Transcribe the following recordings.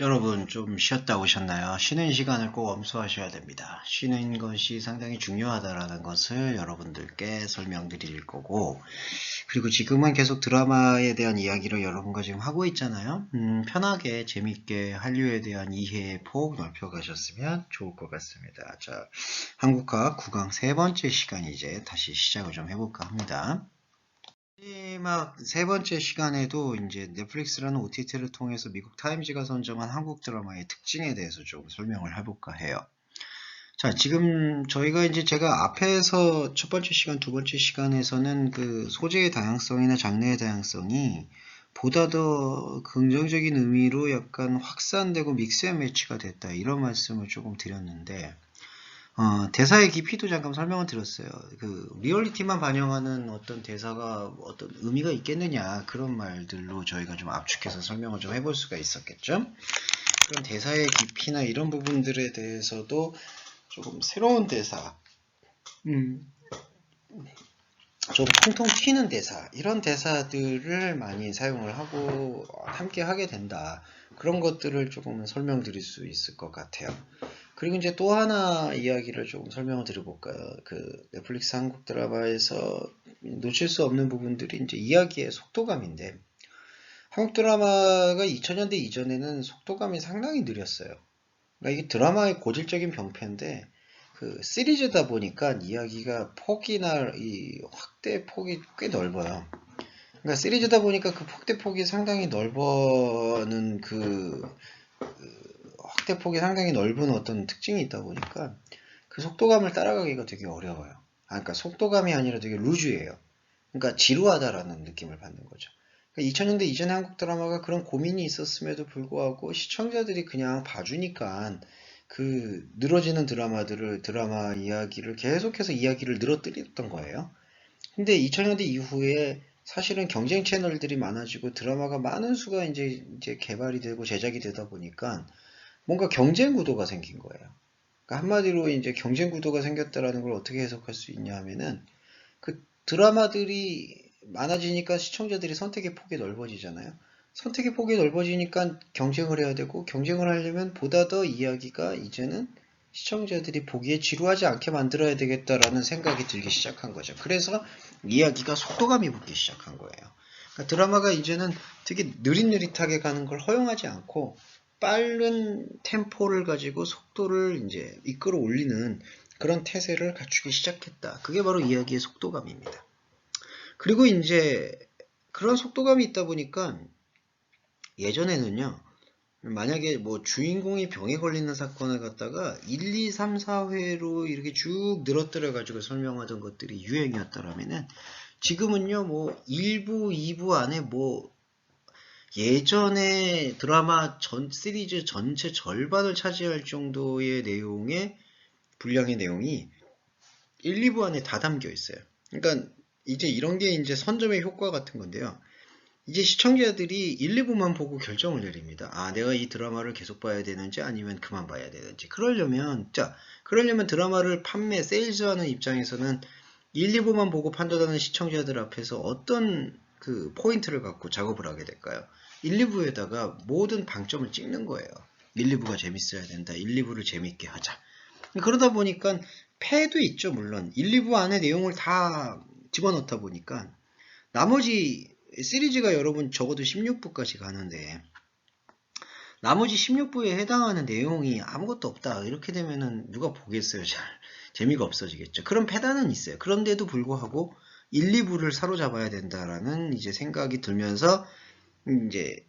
여러분 좀 쉬었다 오셨나요? 쉬는 시간을 꼭 엄수하셔야 됩니다. 쉬는 것이 상당히 중요하다라는 것을 여러분들께 설명드릴 거고 그리고 지금은 계속 드라마에 대한 이야기를 여러분과 지금 하고 있잖아요. 음, 편하게 재밌게 한류에 대한 이해의 폭 넓혀가셨으면 좋을 것 같습니다. 자, 한국화 9강 세 번째 시간 이제 다시 시작을 좀 해볼까 합니다. 마지막 세 번째 시간에도 이제 넷플릭스라는 OTT를 통해서 미국 타임즈가 선정한 한국 드라마의 특징에 대해서 좀 설명을 해볼까 해요. 자, 지금 저희가 이제 제가 앞에서 첫 번째 시간, 두 번째 시간에서는 그 소재의 다양성이나 장르의 다양성이 보다 더 긍정적인 의미로 약간 확산되고 믹스 앤 매치가 됐다. 이런 말씀을 조금 드렸는데, 어, 대사의 깊이도 잠깐 설명을 드렸어요. 그 리얼리티만 반영하는 어떤 대사가 어떤 의미가 있겠느냐 그런 말들로 저희가 좀 압축해서 설명을 좀 해볼 수가 있었겠죠. 그런 대사의 깊이나 이런 부분들에 대해서도 조금 새로운 대사, 음, 좀 통통 튀는 대사 이런 대사들을 많이 사용을 하고 함께 하게 된다. 그런 것들을 조금 설명드릴 수 있을 것 같아요. 그리고 이제 또 하나 이야기를 조금 설명을 드려볼까요? 그 넷플릭스 한국 드라마에서 놓칠 수 없는 부분들이 이제 이야기의 속도감인데 한국 드라마가 2000년대 이전에는 속도감이 상당히 느렸어요. 그러니까 이게 드라마의 고질적인 병폐인데 그 시리즈다 보니까 이야기가 폭이나 이 확대 폭이 꽤 넓어요. 그러니까 시리즈다 보니까 그 확대 폭이 상당히 넓어는 그, 그 확대폭이 상당히 넓은 어떤 특징이 있다 보니까 그 속도감을 따라가기가 되게 어려워요. 아, 그러니까 속도감이 아니라 되게 루즈예요. 그러니까 지루하다라는 느낌을 받는 거죠. 그러니까 2000년대 이전에 한국 드라마가 그런 고민이 있었음에도 불구하고 시청자들이 그냥 봐주니까 그 늘어지는 드라마들을 드라마 이야기를 계속해서 이야기를 늘어뜨렸던 거예요. 근데 2000년대 이후에 사실은 경쟁 채널들이 많아지고 드라마가 많은 수가 이제 이제 개발이 되고 제작이 되다 보니까 뭔가 경쟁 구도가 생긴 거예요. 그러니까 한마디로 이제 경쟁 구도가 생겼다라는 걸 어떻게 해석할 수 있냐 하면은 그 드라마들이 많아지니까 시청자들이 선택의 폭이 넓어지잖아요. 선택의 폭이 넓어지니까 경쟁을 해야 되고 경쟁을 하려면 보다 더 이야기가 이제는 시청자들이 보기에 지루하지 않게 만들어야 되겠다라는 생각이 들기 시작한 거죠. 그래서 이야기가 속도감이 붙기 시작한 거예요. 그러니까 드라마가 이제는 되게 느릿느릿하게 가는 걸 허용하지 않고 빠른 템포를 가지고 속도를 이제 이끌어 올리는 그런 태세를 갖추기 시작했다. 그게 바로 이야기의 속도감입니다. 그리고 이제 그런 속도감이 있다 보니까 예전에는요. 만약에 뭐 주인공이 병에 걸리는 사건을 갖다가 1, 2, 3, 4회로 이렇게 쭉 늘어뜨려 가지고 설명하던 것들이 유행이었더라면은 지금은요 뭐 1부, 2부 안에 뭐 예전에 드라마 전 시리즈 전체 절반을 차지할 정도의 내용의 분량의 내용이 1, 2부 안에 다 담겨 있어요. 그러니까 이제 이런 게 이제 선점의 효과 같은 건데요. 이제 시청자들이 1, 2부만 보고 결정을 내립니다. 아, 내가 이 드라마를 계속 봐야 되는지 아니면 그만 봐야 되는지. 그러려면, 자, 그러려면 드라마를 판매, 세일즈하는 입장에서는 1, 2부만 보고 판단하는 시청자들 앞에서 어떤 그 포인트를 갖고 작업을 하게 될까요? 1, 2부에다가 모든 방점을 찍는 거예요. 1, 2부가 재밌어야 된다. 1, 2부를 재밌게 하자. 그러다 보니까 패도 있죠, 물론. 1, 2부 안에 내용을 다 집어넣다 보니까 나머지 시리즈가 여러분 적어도 16부까지 가는데 나머지 16부에 해당하는 내용이 아무것도 없다. 이렇게 되면은 누가 보겠어요, 잘. 재미가 없어지겠죠. 그런 패단은 있어요. 그런데도 불구하고 1, 2부를 사로잡아야 된다라는 이제 생각이 들면서 이제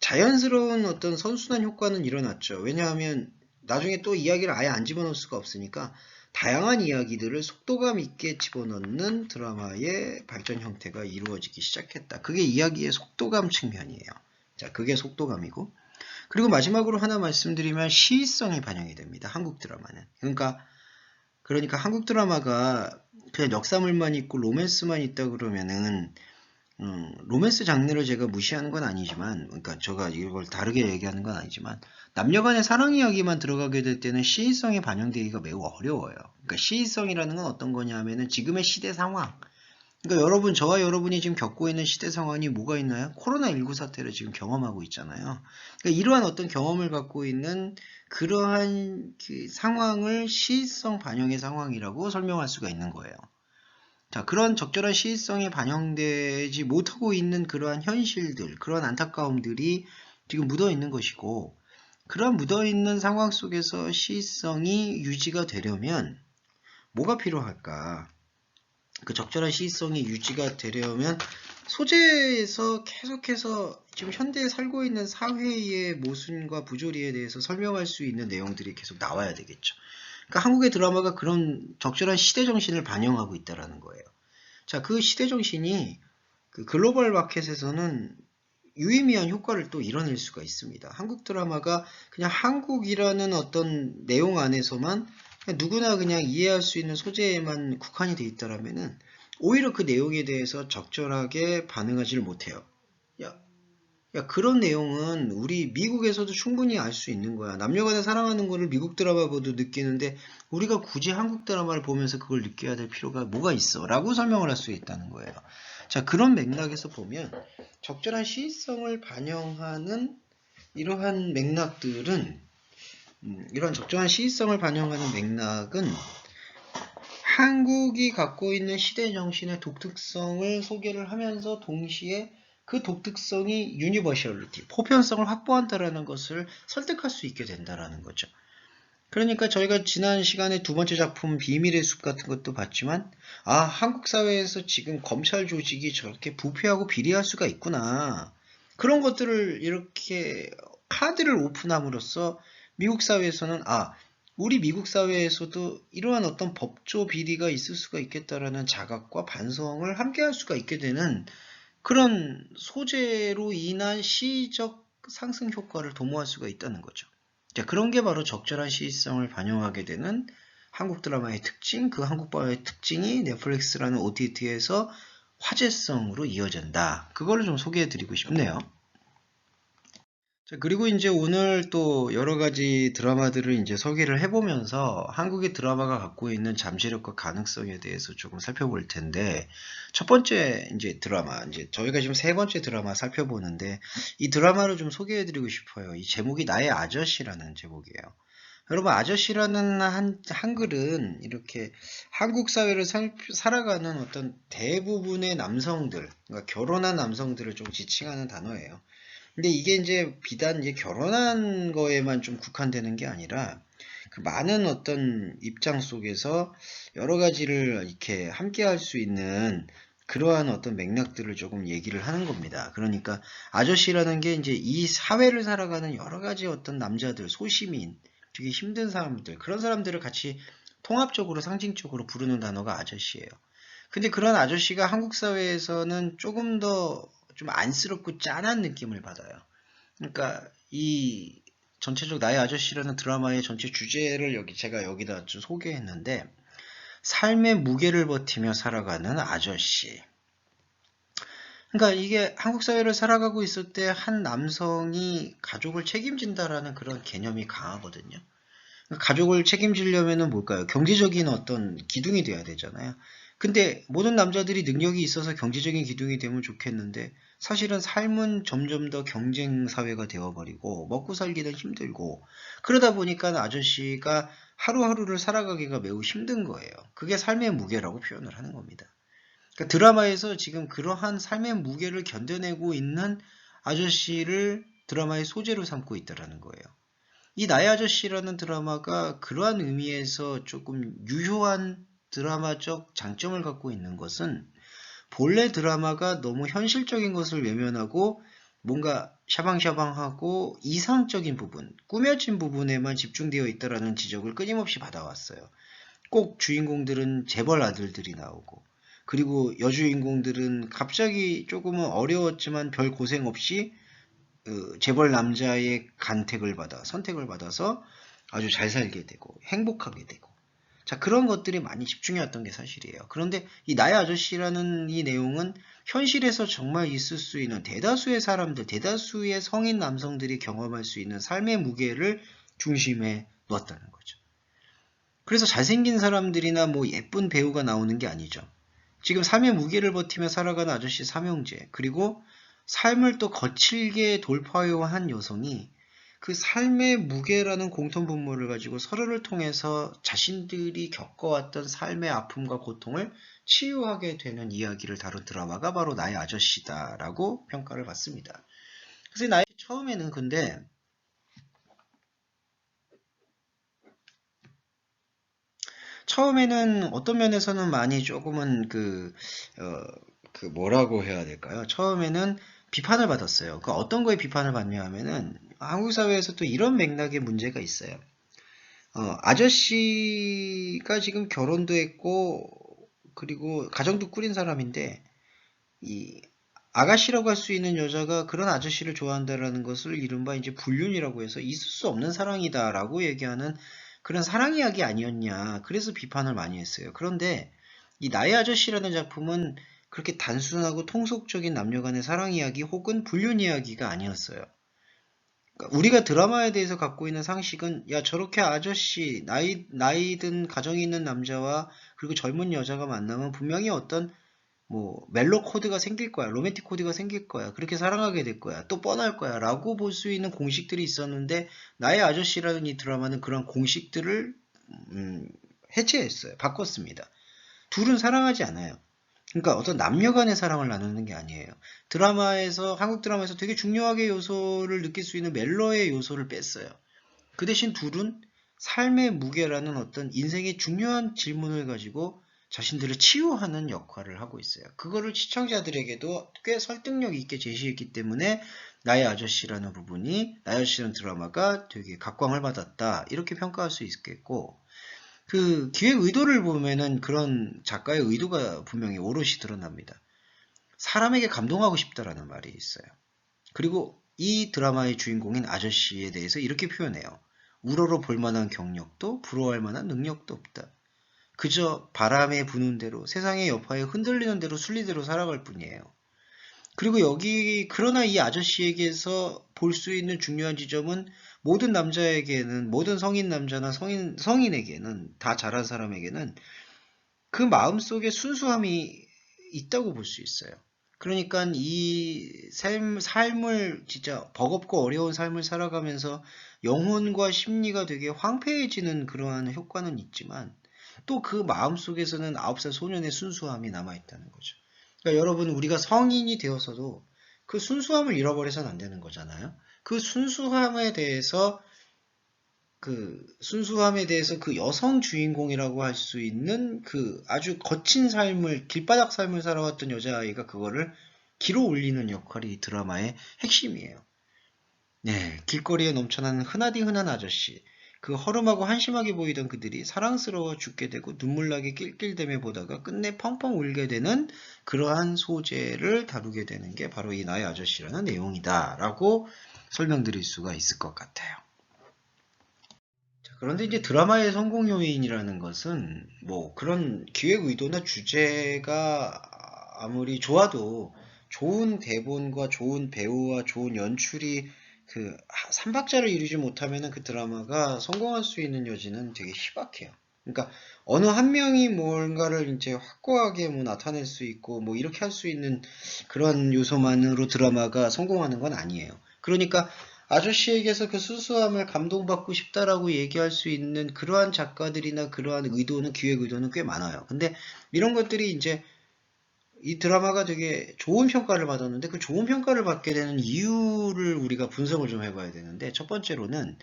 자연스러운 어떤 선순환 효과는 일어났죠. 왜냐하면 나중에 또 이야기를 아예 안 집어넣을 수가 없으니까 다양한 이야기들을 속도감 있게 집어넣는 드라마의 발전 형태가 이루어지기 시작했다. 그게 이야기의 속도감 측면이에요. 자, 그게 속도감이고. 그리고 마지막으로 하나 말씀드리면 시의성이 반영이 됩니다. 한국 드라마는. 그러니까, 그러니까 한국 드라마가 그냥 역사물만 있고 로맨스만 있다 그러면은 음, 로맨스 장르를 제가 무시하는 건 아니지만, 그러니까 제가 이걸 다르게 얘기하는 건 아니지만, 남녀간의 사랑 이야기만 들어가게 될 때는 시의성이 반영되기가 매우 어려워요. 그러니까 시의성이라는 건 어떤 거냐 하면은 지금의 시대 상황, 그러니까 여러분, 저와 여러분이 지금 겪고 있는 시대 상황이 뭐가 있나요? 코로나19 사태를 지금 경험하고 있잖아요. 그러니까 이러한 어떤 경험을 갖고 있는 그러한 그 상황을 시의성 반영의 상황이라고 설명할 수가 있는 거예요. 자, 그런 적절한 시의성이 반영되지 못하고 있는 그러한 현실들, 그러한 안타까움들이 지금 묻어 있는 것이고, 그러한 묻어 있는 상황 속에서 시의성이 유지가 되려면 뭐가 필요할까? 그 적절한 시의성이 유지가 되려면 소재에서 계속해서 지금 현대에 살고 있는 사회의 모순과 부조리에 대해서 설명할 수 있는 내용들이 계속 나와야 되겠죠. 그러니까 한국의 드라마가 그런 적절한 시대 정신을 반영하고 있다라는 거예요. 자, 그 시대 정신이 그 글로벌 마켓에서는 유의미한 효과를 또 이뤄낼 수가 있습니다. 한국 드라마가 그냥 한국이라는 어떤 내용 안에서만 그냥 누구나 그냥 이해할 수 있는 소재에만 국한이 돼 있다라면은 오히려 그 내용에 대해서 적절하게 반응하지를 못해요. 야, 야 그런 내용은 우리 미국에서도 충분히 알 수 있는 거야. 남녀간에 사랑하는 거를 미국 드라마 보도 느끼는데 우리가 굳이 한국 드라마를 보면서 그걸 느껴야 될 필요가 뭐가 있어? 라고 설명을 할 수 있다는 거예요. 자 그런 맥락에서 보면 적절한 시의성을 반영하는 이러한 맥락들은 음, 이런 적절한 시의성을 반영하는 맥락은 한국이 갖고 있는 시대 정신의 독특성을 소개를 하면서 동시에 그 독특성이 유니버셜리티, 보편성을 확보한다라는 것을 설득할 수 있게 된다라는 거죠. 그러니까 저희가 지난 시간에 두 번째 작품 비밀의 숲 같은 것도 봤지만 아 한국 사회에서 지금 검찰 조직이 저렇게 부패하고 비리할 수가 있구나 그런 것들을 이렇게 카드를 오픈함으로써 미국 사회에서는 아 우리 미국 사회에서도 이러한 어떤 법조 비리가 있을 수가 있겠다라는 자각과 반성을 함께 할 수가 있게 되는 그런 소재로 인한 시적 상승 효과를 도모할 수가 있다는 거죠. 자, 그런 게 바로 적절한 시의성을 반영하게 되는 한국 드라마의 특징, 그 한국 드라마의 특징이 넷플릭스라는 OTT에서 화제성으로 이어진다. 그거를 좀 소개해 드리고 싶네요. 자, 그리고 이제 오늘 또 여러 가지 드라마들을 이제 소개를 해보면서 한국의 드라마가 갖고 있는 잠재력과 가능성에 대해서 조금 살펴볼 텐데, 첫 번째 이제 드라마, 이제 저희가 지금 세 번째 드라마 살펴보는데, 이 드라마를 좀 소개해드리고 싶어요. 이 제목이 나의 아저씨라는 제목이에요. 여러분, 아저씨라는 한, 한글은 이렇게 한국 사회를 살, 살아가는 어떤 대부분의 남성들, 그러니까 결혼한 남성들을 좀 지칭하는 단어예요. 근데 이게 이제 비단 이제 결혼한 거에만 좀 국한되는 게 아니라 그 많은 어떤 입장 속에서 여러 가지를 이렇게 함께 할 수 있는 그러한 어떤 맥락들을 조금 얘기를 하는 겁니다. 그러니까 아저씨라는 게 이제 이 사회를 살아가는 여러 가지 어떤 남자들, 소시민, 되게 힘든 사람들, 그런 사람들을 같이 통합적으로 상징적으로 부르는 단어가 아저씨예요. 근데 그런 아저씨가 한국 사회에서는 조금 더 좀 안쓰럽고 짠한 느낌을 받아요. 그러니까 이 전체적 나의 아저씨라는 드라마의 전체 주제를 여기 제가 여기다 좀 소개했는데 삶의 무게를 버티며 살아가는 아저씨. 그러니까 이게 한국 사회를 살아가고 있을 때 한 남성이 가족을 책임진다라는 그런 개념이 강하거든요. 그러니까 가족을 책임지려면은 뭘까요? 경제적인 어떤 기둥이 돼야 되잖아요. 근데 모든 남자들이 능력이 있어서 경제적인 기둥이 되면 좋겠는데 사실은 삶은 점점 더 경쟁 사회가 되어버리고 먹고 살기는 힘들고 그러다 보니까 아저씨가 하루하루를 살아가기가 매우 힘든 거예요. 그게 삶의 무게라고 표현을 하는 겁니다. 그러니까 드라마에서 지금 그러한 삶의 무게를 견뎌내고 있는 아저씨를 드라마의 소재로 삼고 있다는 거예요. 이 나의 아저씨라는 드라마가 그러한 의미에서 조금 유효한 드라마적 장점을 갖고 있는 것은 본래 드라마가 너무 현실적인 것을 외면하고 뭔가 샤방샤방하고 이상적인 부분, 꾸며진 부분에만 집중되어 있다라는 지적을 끊임없이 받아왔어요. 꼭 주인공들은 재벌 아들들이 나오고 그리고 여주인공들은 갑자기 조금은 어려웠지만 별 고생 없이 그 재벌 남자의 간택을 받아 선택을 받아서 아주 잘 살게 되고 행복하게 되고 자, 그런 것들이 많이 집중해왔던 게 사실이에요. 그런데 이 나의 아저씨라는 이 내용은 현실에서 정말 있을 수 있는 대다수의 사람들, 대다수의 성인 남성들이 경험할 수 있는 삶의 무게를 중심에 놓았다는 거죠. 그래서 잘생긴 사람들이나 뭐 예쁜 배우가 나오는 게 아니죠. 지금 삶의 무게를 버티며 살아가는 아저씨 삼형제 그리고 삶을 또 거칠게 돌파해한 여성이 그 삶의 무게라는 공통 분모를 가지고 서로를 통해서 자신들이 겪어왔던 삶의 아픔과 고통을 치유하게 되는 이야기를 다룬 드라마가 바로 나의 아저씨다라고 평가를 받습니다. 그래서 나의 처음에는 근데 처음에는 어떤 면에서는 많이 조금은 그, 어, 그 뭐라고 해야 될까요? 처음에는 비판을 받았어요. 그 어떤 거에 비판을 받냐 하면은 한국 사회에서 또 이런 맥락의 문제가 있어요. 어, 아저씨가 지금 결혼도 했고 그리고 가정도 꾸린 사람인데 이 아가씨라고 할 수 있는 여자가 그런 아저씨를 좋아한다라는 것을 이른바 이제 불륜이라고 해서 있을 수 없는 사랑이다라고 얘기하는 그런 사랑 이야기 아니었냐. 그래서 비판을 많이 했어요. 그런데 이 나의 아저씨라는 작품은 그렇게 단순하고 통속적인 남녀 간의 사랑 이야기 혹은 불륜 이야기가 아니었어요. 그러니까 우리가 드라마에 대해서 갖고 있는 상식은 야 저렇게 아저씨 나이 나이 든 가정이 있는 남자와 그리고 젊은 여자가 만나면 분명히 어떤 뭐 멜로 코드가 생길 거야 로맨틱 코드가 생길 거야 그렇게 사랑하게 될 거야 또 뻔할 거야 라고 볼 수 있는 공식들이 있었는데 나의 아저씨라는 이 드라마는 그런 공식들을 음, 해체했어요 바꿨습니다. 둘은 사랑하지 않아요 그러니까 어떤 남녀 간의 사랑을 나누는 게 아니에요. 드라마에서, 한국 드라마에서 되게 중요하게 요소를 느낄 수 있는 멜로의 요소를 뺐어요. 그 대신 둘은 삶의 무게라는 어떤 인생의 중요한 질문을 가지고 자신들을 치유하는 역할을 하고 있어요. 그거를 시청자들에게도 꽤 설득력 있게 제시했기 때문에 나의 아저씨라는 부분이 나의 아저씨라는 드라마가 되게 각광을 받았다. 이렇게 평가할 수 있겠고 그 기획 의도를 보면은 그런 작가의 의도가 분명히 오롯이 드러납니다. 사람에게 감동하고 싶다라는 말이 있어요. 그리고 이 드라마의 주인공인 아저씨에 대해서 이렇게 표현해요. 우러러 볼 만한 경력도 부러워할 만한 능력도 없다. 그저 바람에 부는 대로 세상의 여파에 흔들리는 대로 순리대로 살아갈 뿐이에요. 그리고 여기 그러나 이 아저씨에게서 볼 수 있는 중요한 지점은 모든 남자에게는 모든 성인 남자나 성인 성인에게는 다 자란 사람에게는 그 마음 속에 순수함이 있다고 볼 수 있어요. 그러니까 이 삶, 삶을 진짜 버겁고 어려운 삶을 살아가면서 영혼과 심리가 되게 황폐해지는 그러한 효과는 있지만 또 그 마음 속에서는 아홉 살 소년의 순수함이 남아있다는 거죠. 그러니까 여러분 우리가 성인이 되어서도 그 순수함을 잃어버려서는 안 되는 거잖아요. 그 순수함에 대해서 그 순수함에 대해서 그 여성 주인공이라고 할 수 있는 그 아주 거친 삶을 길바닥 삶을 살아왔던 여자아이가 그거를 길어 올리는 역할이 이 드라마의 핵심이에요. 네, 길거리에 넘쳐나는 흔하디 흔한 아저씨, 그 허름하고 한심하게 보이던 그들이 사랑스러워 죽게 되고 눈물나게 낄낄대며 보다가 끝내 펑펑 울게 되는 그러한 소재를 다루게 되는 게 바로 이 나의 아저씨라는 내용이다 라고 설명드릴 수가 있을 것 같아요. 자, 그런데 이제 드라마의 성공 요인이라는 것은 뭐 그런 기획 의도나 주제가 아무리 좋아도 좋은 대본과 좋은 배우와 좋은 연출이 그 삼박자를 이루지 못하면 그 드라마가 성공할 수 있는 여지는 되게 희박해요. 그러니까 어느 한 명이 뭔가를 이제 확고하게 뭐 나타낼 수 있고 뭐 이렇게 할 수 있는 그런 요소만으로 드라마가 성공하는 건 아니에요. 그러니까 아저씨에게서 그 수수함을 감동받고 싶다라고 얘기할 수 있는 그러한 작가들이나 그러한 의도는 기획 의도는 꽤 많아요. 근데 이런 것들이 이제 이 드라마가 되게 좋은 평가를 받았는데 그 좋은 평가를 받게 되는 이유를 우리가 분석을 좀 해봐야 되는데 첫 번째로는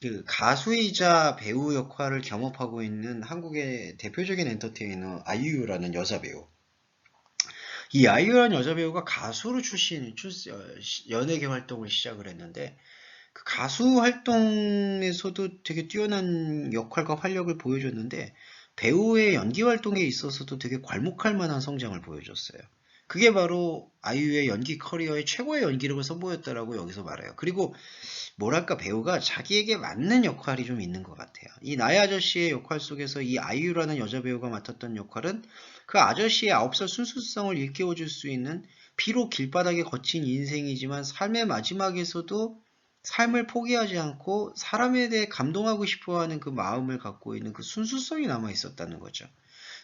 그 가수이자 배우 역할을 겸업하고 있는 한국의 대표적인 엔터테이너 아이유라는 여자 배우. 이 아이유라는 여자 배우가 가수로 출신, 출, 연예계 활동을 시작을 했는데 그 가수 활동에서도 되게 뛰어난 역할과 활력을 보여줬는데 배우의 연기 활동에 있어서도 되게 괄목할 만한 성장을 보여줬어요. 그게 바로 아이유의 연기 커리어의 최고의 연기력을 선보였다라고 여기서 말해요. 그리고 뭐랄까 배우가 자기에게 맞는 역할이 좀 있는 것 같아요. 이 나의 아저씨의 역할 속에서 이 아이유라는 여자 배우가 맡았던 역할은 그 아저씨의 아홉 살 순수성을 일깨워줄 수 있는 비록 길바닥에 거친 인생이지만 삶의 마지막에서도 삶을 포기하지 않고 사람에 대해 감동하고 싶어 하는 그 마음을 갖고 있는 그 순수성이 남아 있었다는 거죠.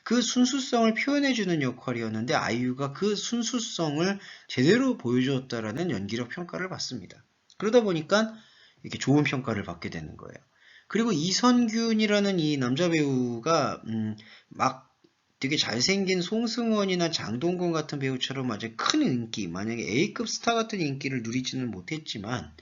그 순수성을 표현해주는 역할이었는데 아이유가 그 순수성을 제대로 보여주었다라는 연기력 평가를 받습니다. 그러다 보니까 이렇게 좋은 평가를 받게 되는 거예요. 그리고 이선균이라는 이 남자 배우가 음, 막 되게 잘생긴 송승헌이나 장동건 같은 배우처럼 아주 큰 인기, 만약에 A급 스타 같은 인기를 누리지는 못했지만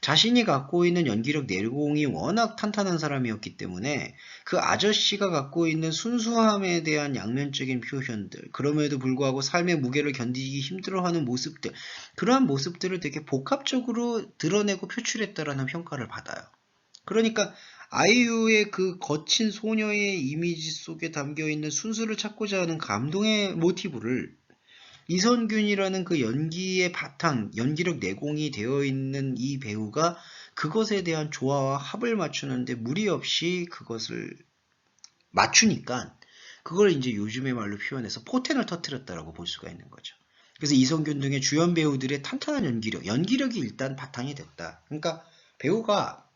자신이 갖고 있는 연기력 내공이 워낙 탄탄한 사람이었기 때문에 그 아저씨가 갖고 있는 순수함에 대한 양면적인 표현들, 그럼에도 불구하고 삶의 무게를 견디기 힘들어하는 모습들, 그러한 모습들을 되게 복합적으로 드러내고 표출했다라는 평가를 받아요. 그러니까 아이유의 그 거친 소녀의 이미지 속에 담겨 있는 순수를 찾고자 하는 감동의 모티브를 이선균이라는 그 연기의 바탕, 연기력 내공이 되어 있는 이 배우가 그것에 대한 조화와 합을 맞추는데 무리 없이 그것을 맞추니까 그걸 이제 요즘의 말로 표현해서 포텐을 터뜨렸다라고 볼 수가 있는 거죠. 그래서 이성균 등의 주연 배우들의 탄탄한 연기력, 연기력이 일단 바탕이 됐다. 그러니까 배우가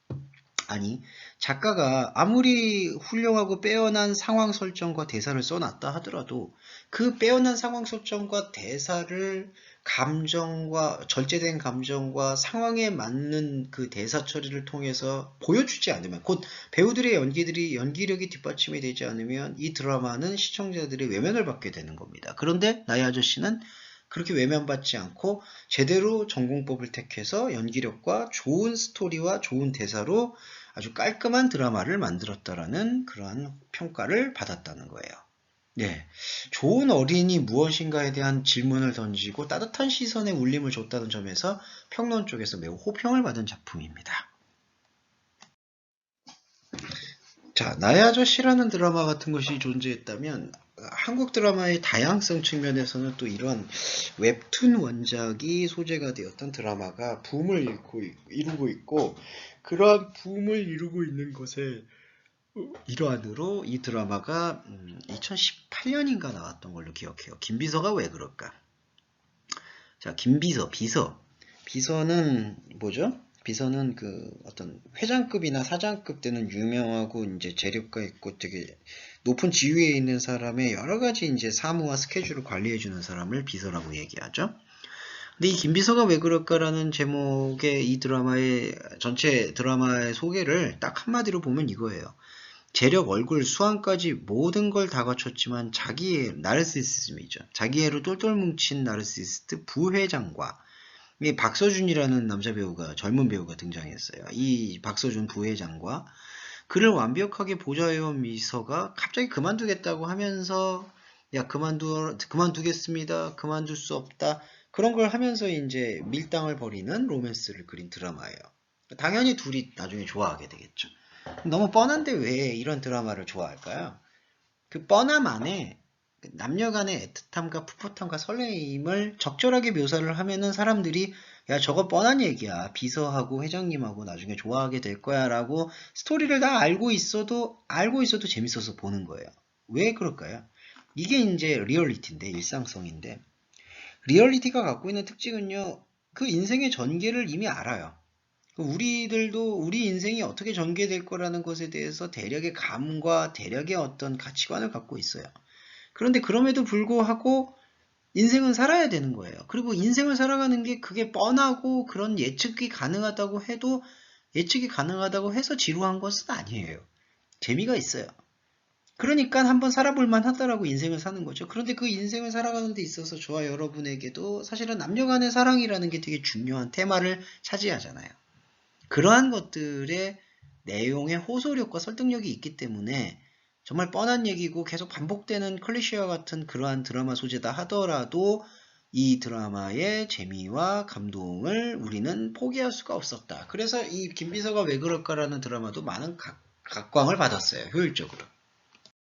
아니 작가가 아무리 훌륭하고 빼어난 상황 설정과 대사를 써놨다 하더라도 그 빼어난 상황 설정과 대사를 감정과 절제된 감정과 상황에 맞는 그 대사 처리를 통해서 보여주지 않으면 곧 배우들의 연기들이 연기력이 뒷받침이 되지 않으면 이 드라마는 시청자들의 외면을 받게 되는 겁니다. 그런데 나의 아저씨는 그렇게 외면받지 않고 제대로 전공법을 택해서 연기력과 좋은 스토리와 좋은 대사로 아주 깔끔한 드라마를 만들었다라는 그러한 평가를 받았다는 거예요. 네. 좋은 어린이 무엇인가에 대한 질문을 던지고 따뜻한 시선에 울림을 줬다는 점에서 평론 쪽에서 매우 호평을 받은 작품입니다. 자, 나의 아저씨라는 드라마 같은 것이 존재했다면 한국 드라마의 다양성 측면에서는 또 이런 웹툰 원작이 소재가 되었던 드라마가 붐을 이루고, 이루고 있고 그러한 붐을 이루고 있는 것에 일환으로 이 드라마가 2018년인가 음, 나왔던 걸로 기억해요. 김비서가 왜 그럴까? 자, 김비서, 비서. 비서는 뭐죠? 비서는 그 어떤 회장급이나 사장급 되는 유명하고 이제 재력가 있고 되게 높은 지위에 있는 사람의 여러 가지 이제 사무와 스케줄을 관리해 주는 사람을 비서라고 얘기하죠. 근데 이 김비서가 왜 그럴까라는 제목의 이 드라마의 전체 드라마의 소개를 딱 한마디로 보면 이거예요. 재력, 얼굴, 수완까지 모든 걸 다 갖췄지만 자기의 나르시시즘이죠. 자기애로 똘똘 뭉친 나르시스트 부회장과 이 박서준이라는 남자 배우가 젊은 배우가 등장했어요. 이 박서준 부회장과 그를 완벽하게 보좌해온 미서가 갑자기 그만두겠다고 하면서 야 그만두 그만두겠습니다. 그만둘 수 없다. 그런 걸 하면서 이제 밀당을 벌이는 로맨스를 그린 드라마예요. 당연히 둘이 나중에 좋아하게 되겠죠. 너무 뻔한데 왜 이런 드라마를 좋아할까요? 그 뻔함 안에 그 남녀 간의 애틋함과 풋풋함과 설레임을 적절하게 묘사를 하면은 사람들이 야 저거 뻔한 얘기야. 비서하고 회장님하고 나중에 좋아하게 될 거야 라고 스토리를 다 알고 있어도 알고 있어도 재밌어서 보는 거예요. 왜 그럴까요? 이게 이제 리얼리티인데 일상성인데. 리얼리티가 갖고 있는 특징은요 그 인생의 전개를 이미 알아요. 우리들도 우리 인생이 어떻게 전개될 거라는 것에 대해서 대략의 감과 대략의 어떤 가치관을 갖고 있어요 그런데 그럼에도 불구하고 인생은 살아야 되는 거예요. 그리고 인생을 살아가는 게 그게 뻔하고 그런 예측이 가능하다고 해도 예측이 가능하다고 해서 지루한 것은 아니에요. 재미가 있어요. 그러니까 한번 살아볼만 하다라고 인생을 사는 거죠. 그런데 그 인생을 살아가는 데 있어서 저와 여러분에게도 사실은 남녀 간의 사랑이라는 게 되게 중요한 테마를 차지하잖아요. 그러한 것들의 내용의 호소력과 설득력이 있기 때문에 정말 뻔한 얘기고 계속 반복되는 클리셰와 같은 그러한 드라마 소재다 하더라도 이 드라마의 재미와 감동을 우리는 포기할 수가 없었다. 그래서 이 김비서가 왜 그럴까라는 드라마도 많은 각, 각광을 받았어요. 효율적으로.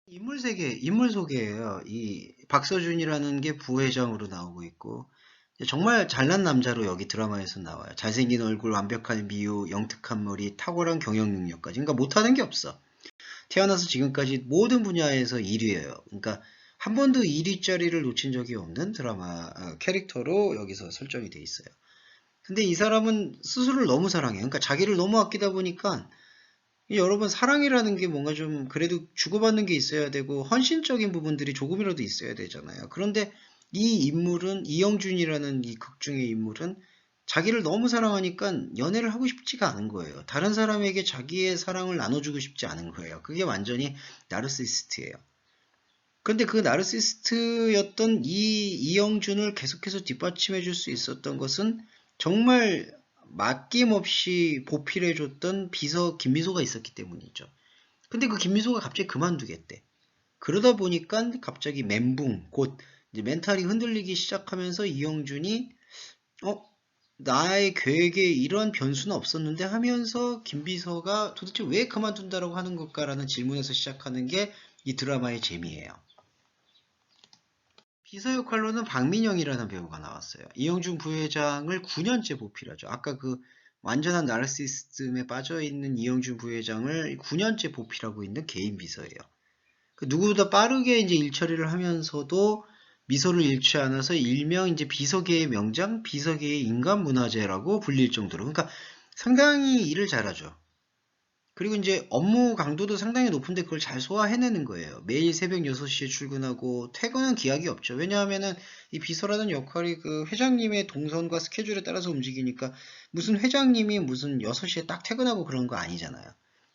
인물 세계, 인물 소개예요. 이 박서준이라는 게 부회장으로 나오고 있고 정말 잘난 남자로 여기 드라마에서 나와요. 잘생긴 얼굴, 완벽한 미유, 영특한 머리, 탁월한 경영 능력까지. 그러니까 못하는 게 없어. 태어나서 지금까지 모든 분야에서 1위예요. 그러니까 한 번도 1위 자리를 놓친 적이 없는 드라마 어, 캐릭터로 여기서 설정이 돼 있어요. 근데 이 사람은 스스로를 너무 사랑해요. 그러니까 자기를 너무 아끼다 보니까 여러분 사랑이라는 게 뭔가 좀 그래도 주고받는 게 있어야 되고 헌신적인 부분들이 조금이라도 있어야 되잖아요. 그런데 이 인물은 이영준이라는 이 극 중의 인물은 자기를 너무 사랑하니까 연애를 하고 싶지가 않은 거예요. 다른 사람에게 자기의 사랑을 나눠주고 싶지 않은 거예요. 그게 완전히 나르시스트예요. 근데 그 나르시스트였던 이 이영준을 계속해서 뒷받침해 줄 수 있었던 것은 정말 맡김없이 보필해 줬던 비서 김미소가 있었기 때문이죠. 근데 그 김미소가 갑자기 그만두겠대. 그러다 보니까 갑자기 멘붕, 곧 멘탈이 흔들리기 시작하면서 이영준이 어 나의 계획에 이러한 변수는 없었는데 하면서 김비서가 도대체 왜 그만둔다라고 하는 걸까라는 질문에서 시작하는 게 이 드라마의 재미예요. 비서 역할로는 박민영이라는 배우가 나왔어요. 이영준 부회장을 9년째 보필하죠. 아까 그 완전한 나르시스즘에 빠져있는 이영준 부회장을 9년째 보필하고 있는 개인 비서예요. 그 누구보다 빠르게 이제 일 처리를 하면서도 미소를 잃지 않아서 일명 이제 비서계의 명장, 비서계의 인간 문화재라고 불릴 정도로. 그러니까 상당히 일을 잘하죠. 그리고 이제 업무 강도도 상당히 높은데 그걸 잘 소화해내는 거예요. 매일 새벽 6시에 출근하고 퇴근은 기약이 없죠. 왜냐하면은 이 비서라는 역할이 그 회장님의 동선과 스케줄에 따라서 움직이니까 무슨 회장님이 무슨 6시에 딱 퇴근하고 그런 거 아니잖아요.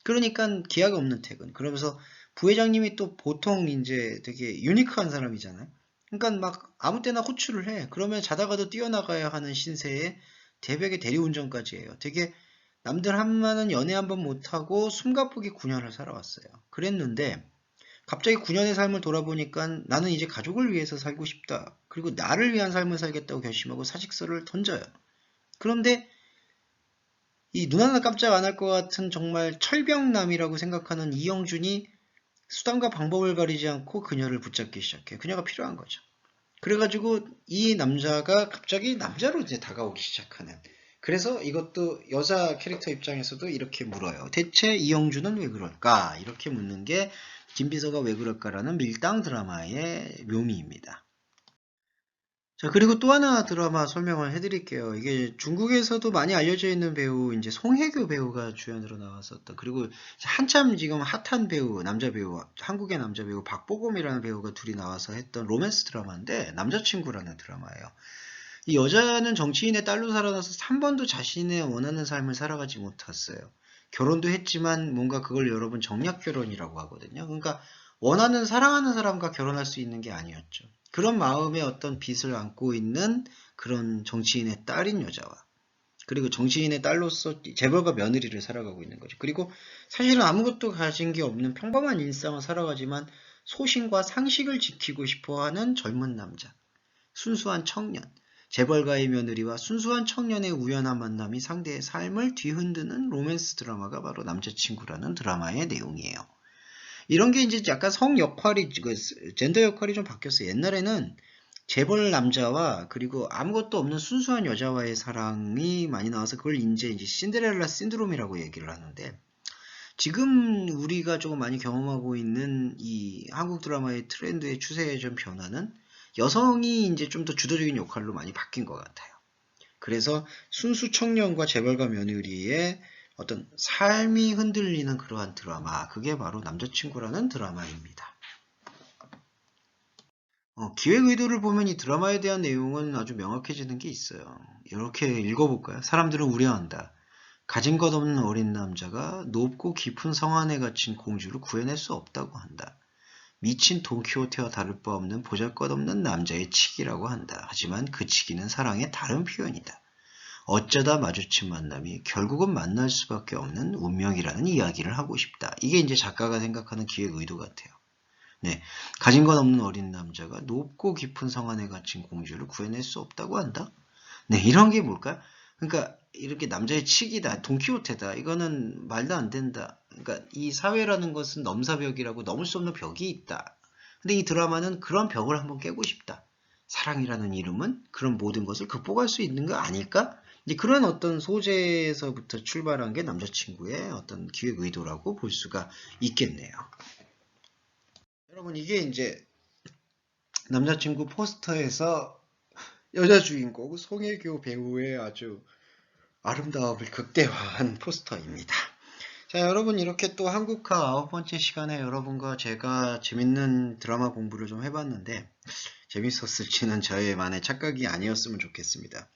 그러니까 기약이 없는 퇴근. 그러면서 부회장님이 또 보통 이제 되게 유니크한 사람이잖아요. 그러니까 막 아무 때나 호출을 해. 그러면 자다가도 뛰어나가야 하는 신세에 대백의 대리운전까지 해요. 되게 남들 한만은 연애 한 번 못하고 숨가쁘게 9년을 살아왔어요. 그랬는데 갑자기 9년의 삶을 돌아보니까 나는 이제 가족을 위해서 살고 싶다. 그리고 나를 위한 삶을 살겠다고 결심하고 사직서를 던져요. 그런데 이 눈 하나 깜짝 안 할 것 같은 정말 철병남이라고 생각하는 이영준이 수단과 방법을 가리지 않고 그녀를 붙잡기 시작해요. 그녀가 필요한 거죠. 그래가지고 이 남자가 갑자기 남자로 이제 다가오기 시작하는 그래서 이것도 여자 캐릭터 입장에서도 이렇게 물어요. 대체 이영준은 왜 그럴까? 이렇게 묻는 게 김비서가 왜 그럴까라는 밀당 드라마의 묘미입니다. 자, 그리고 또 하나 드라마 설명을 해드릴게요. 이게 중국에서도 많이 알려져 있는 배우, 이제 송혜교 배우가 주연으로 나왔었다. 그리고 한참 지금 핫한 배우, 남자 배우, 한국의 남자 배우 박보검이라는 배우가 둘이 나와서 했던 로맨스 드라마인데, 남자친구라는 드라마예요. 이 여자는 정치인의 딸로 살아나서 한 번도 자신의 원하는 삶을 살아가지 못했어요. 결혼도 했지만 뭔가 그걸 여러분 정략 결혼이라고 하거든요. 그러니까 원하는 사랑하는 사람과 결혼할 수 있는 게 아니었죠. 그런 마음의 어떤 빚을 안고 있는 그런 정치인의 딸인 여자와 그리고 정치인의 딸로서 재벌과 며느리를 살아가고 있는 거죠. 그리고 사실은 아무것도 가진 게 없는 평범한 일상을 살아가지만 소신과 상식을 지키고 싶어하는 젊은 남자, 순수한 청년, 재벌가의 며느리와 순수한 청년의 우연한 만남이 상대의 삶을 뒤흔드는 로맨스 드라마가 바로 남자친구라는 드라마의 내용이에요. 이런 게 이제 약간 성 역할이, 그 젠더 역할이 좀 바뀌었어요. 옛날에는 재벌 남자와 그리고 아무것도 없는 순수한 여자와의 사랑이 많이 나와서 그걸 이제 이제 신데렐라 신드롬이라고 얘기를 하는데 지금 우리가 조금 많이 경험하고 있는 이 한국 드라마의 트렌드의 추세의 좀 변화는 여성이 이제 좀 더 주도적인 역할로 많이 바뀐 것 같아요. 그래서 순수 청년과 재벌가 며느리의 어떤 삶이 흔들리는 그러한 드라마, 그게 바로 남자친구라는 드라마입니다. 어, 기획 의도를 보면 이 드라마에 대한 내용은 아주 명확해지는 게 있어요. 이렇게 읽어볼까요? 사람들은 우려한다. 가진 것 없는 어린 남자가 높고 깊은 성 안에 갇힌 공주를 구해낼 수 없다고 한다. 미친 돈키호테와 다를 바 없는 보잘것없는 남자의 치기라고 한다. 하지만 그 치기는 사랑의 다른 표현이다. 어쩌다 마주친 만남이 결국은 만날 수밖에 없는 운명이라는 이야기를 하고 싶다. 이게 이제 작가가 생각하는 기획 의도 같아요. 네, 가진 건 없는 어린 남자가 높고 깊은 성 안에 갇힌 공주를 구해낼 수 없다고 한다. 네, 이런 게 뭘까요? 그러니까 이렇게 남자의 치기다, 동키호테다. 이거는 말도 안 된다. 그러니까 이 사회라는 것은 넘사벽이라고 넘을 수 없는 벽이 있다. 근데 이 드라마는 그런 벽을 한번 깨고 싶다. 사랑이라는 이름은 그런 모든 것을 극복할 수 있는 거 아닐까? 이제 그런 어떤 소재에서부터 출발한 게 남자친구의 어떤 기획 의도라고 볼 수가 있겠네요. 여러분 이게 이제 남자친구 포스터에서 여자 주인공 송혜교 배우의 아주 아름다움을 극대화한 포스터입니다. 자, 여러분 이렇게 또 한국화 아홉 번째 시간에 여러분과 제가 재밌는 드라마 공부를 좀 해봤는데 재밌었을지는 저의만의 착각이 아니었으면 좋겠습니다.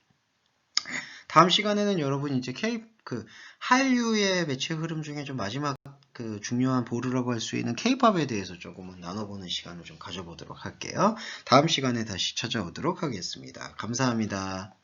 다음 시간에는 여러분 이제 K 그 한류의 매체 흐름 중에 좀 마지막 그 중요한 보루라고 할 수 있는 K-팝에 대해서 조금은 나눠보는 시간을 좀 가져보도록 할게요. 다음 시간에 다시 찾아오도록 하겠습니다. 감사합니다.